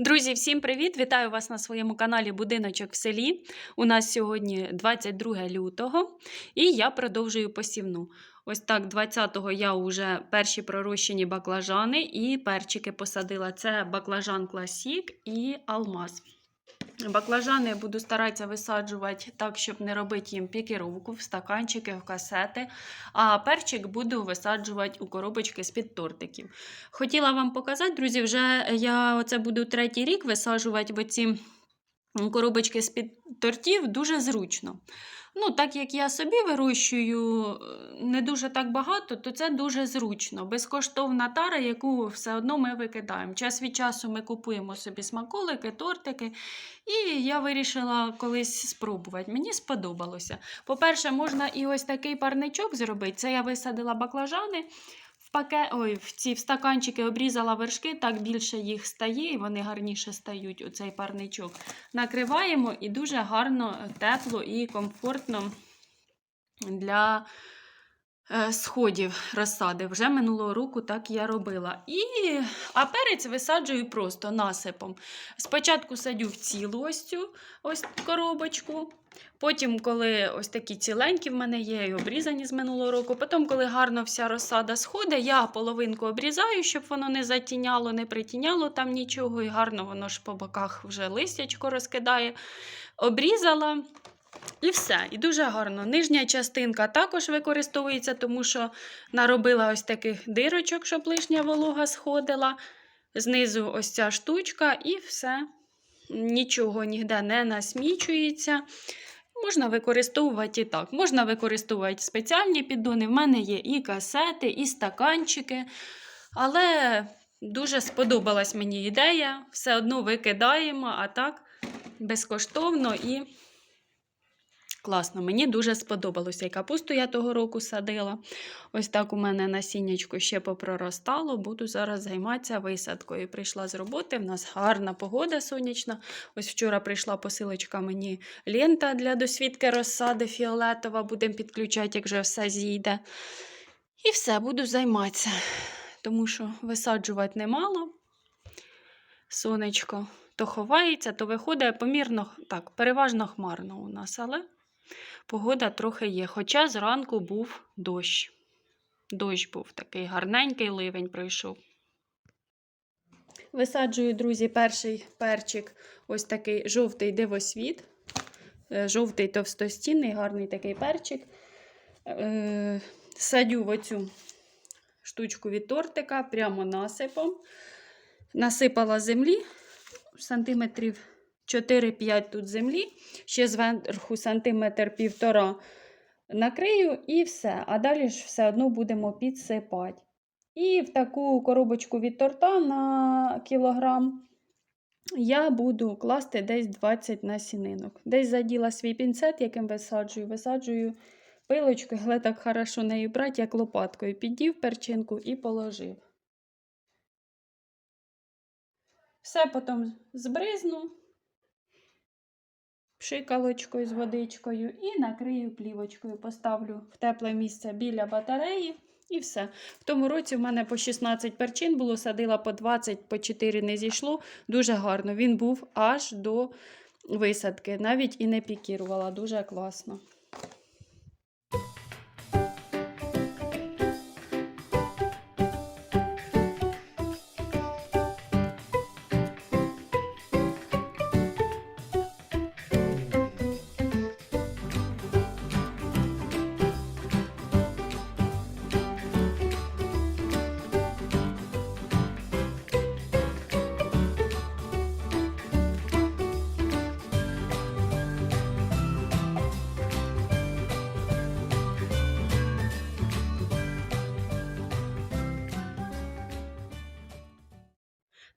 Друзі, всім привіт! Вітаю вас на своєму каналі Будиночок в селі. У нас сьогодні 22 лютого і я продовжую посівну. Ось так, 20-го я вже перші пророщені баклажани і перчики посадила. Це баклажан Класік і алмаз. Баклажани буду старатися висаджувати так, щоб не робити їм пікіровку в стаканчики, в касети. А перчик буду висаджувати у коробочки з-під тортиків. Хотіла вам показати, друзі, вже я оце буду третій рік висаджувати в оці коробочки з-під тортів дуже зручно. Ну, так як я собі вирощую е, не дуже так багато, то це дуже зручно. Безкоштовна тара, яку все одно ми викидаємо. Час від часу ми купуємо собі смаколики, тортики. І я вирішила колись спробувати. Мені сподобалося. По-перше, можна і ось такий парничок зробити. Це я висадила баклажани. Паке... Ой, в ці в стаканчики обрізала вершки, так більше їх стає, і вони гарніше стають у цей парничок. Накриваємо і дуже гарно, тепло і комфортно для сходів розсади. Вже минулого року так я робила. І... А перець висаджую просто насипом. Спочатку садю в цілу ось цю ось коробочку. Потім, коли ось такі ціленькі в мене є, і обрізані з минулого року. Потім, коли гарно вся розсада сходить, я половинку обрізаю, щоб воно не затіняло, не притіняло там нічого, і гарно воно ж по боках вже листячко розкидає. Обрізала. І все. І дуже гарно. Нижня частинка також використовується, тому що наробила ось таких дирочок, щоб лишня волога сходила. Знизу ось ця штучка, і все. Нічого ніде не насмічується. Можна використовувати і так. Можна використовувати спеціальні піддони. В мене є і касети, і стаканчики. Але дуже сподобалась мені ідея. Все одно викидаємо, а так безкоштовно і класно. Мені дуже сподобалося. І капусту я того року садила. Ось так у мене насіннячко ще попроростало. Буду зараз займатися висадкою. Прийшла з роботи. В нас гарна погода сонячна. Ось вчора прийшла посилочка мені лента для досвідки розсади фіолетова. Будемо підключати, як вже все зійде. І все, буду займатися. Тому що висаджувати немало. Сонечко то ховається, то виходить помірно, так, переважно хмарно у нас, але погода трохи є. Хоча зранку був дощ. Дощ був такий гарненький ливень пройшов. Висаджую, друзі, перший перчик ось такий жовтий дивосвіт. Е, Жовтий товстостінний, гарний такий перчик. Е, Садю в оцю штучку від тортика прямо насипом. Насипала землі сантиметрів 4-5 тут землі, ще зверху сантиметр півтора накрию і все. А далі ж все одно будемо підсипати. І в таку коробочку від торта на кілограм я буду класти десь 20 насінинок. Десь заділа свій пінцет, яким висаджую, висаджую пилочкою, але так хорошо нею брати, як лопаткою. Піддів перчинку і положив. Все потім збризну пшикалочкою з водичкою і накрию плівочкою. Поставлю в тепле місце біля батареї і все. В тому році в мене по 16 перчин було, садила по 20, по 4 не зійшло. Дуже гарно. Він був аж до висадки. Навіть і не пікірувала. Дуже класно.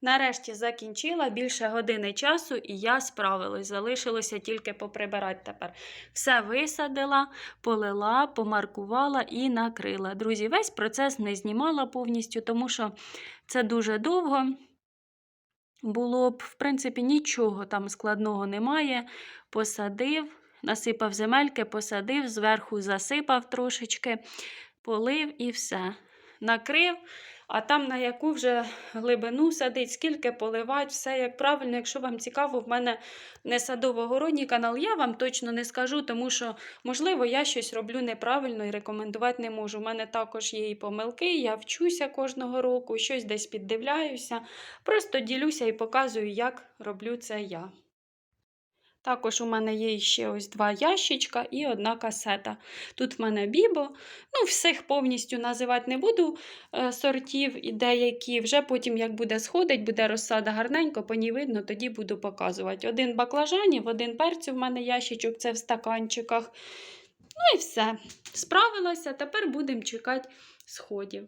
Нарешті закінчила більше години часу, і я справилась. Залишилося тільки поприбирати тепер. Все висадила, полила, помаркувала і накрила. Друзі, весь процес не знімала повністю, тому що це дуже довго. Було б, в принципі, нічого там складного немає. Посадив, насипав земельки, посадив, зверху засипав трошечки, полив і все. Накрив. А там на яку вже глибину садить, скільки поливати, все як правильно. Якщо вам цікаво, в мене не садово-городній канал, я вам точно не скажу, тому що, можливо, я щось роблю неправильно і рекомендувати не можу. У мене також є і помилки, я вчуся кожного року, щось десь піддивляюся. Просто ділюся і показую, як роблю це я. Також у мене є ще ось два ящичка і одна касета. Тут в мене бібо. Ну, всіх повністю називати не буду е, сортів і деякі. Вже потім, як буде сходить, буде розсада гарненько, по ній видно, тоді буду показувати. Один баклажанів, один перцю в мене ящичок, це в стаканчиках. Ну і все. Справилася, тепер будемо чекати сходів.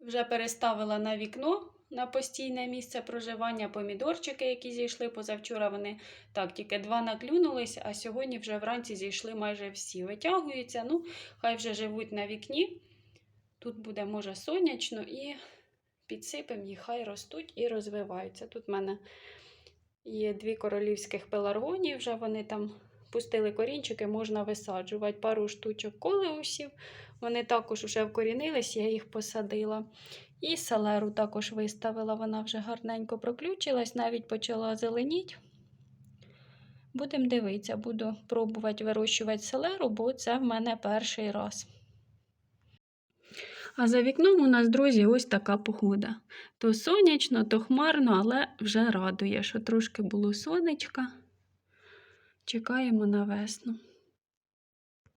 Вже переставила на вікно на постійне місце проживання помідорчики, які зійшли позавчора. Вони так тільки два наклюнулись, а сьогодні вже вранці зійшли майже всі. Витягуються. Ну, хай вже живуть на вікні. Тут буде, може, сонячно, і підсипемо їх, хай ростуть і розвиваються. Тут в мене є дві королівських пеларгонії, вже вони там пустили корінчики, можна висаджувати пару штучок колеусів. Вони також вже вкорінились, я їх посадила. І селеру також виставила, вона вже гарненько проключилась, навіть почала зеленіть. Будемо дивитися, буду пробувати вирощувати селеру, бо це в мене перший раз. А за вікном у нас, друзі, ось така погода. То сонячно, то хмарно, але вже радує, що трошки було сонечка. Чекаємо на весну.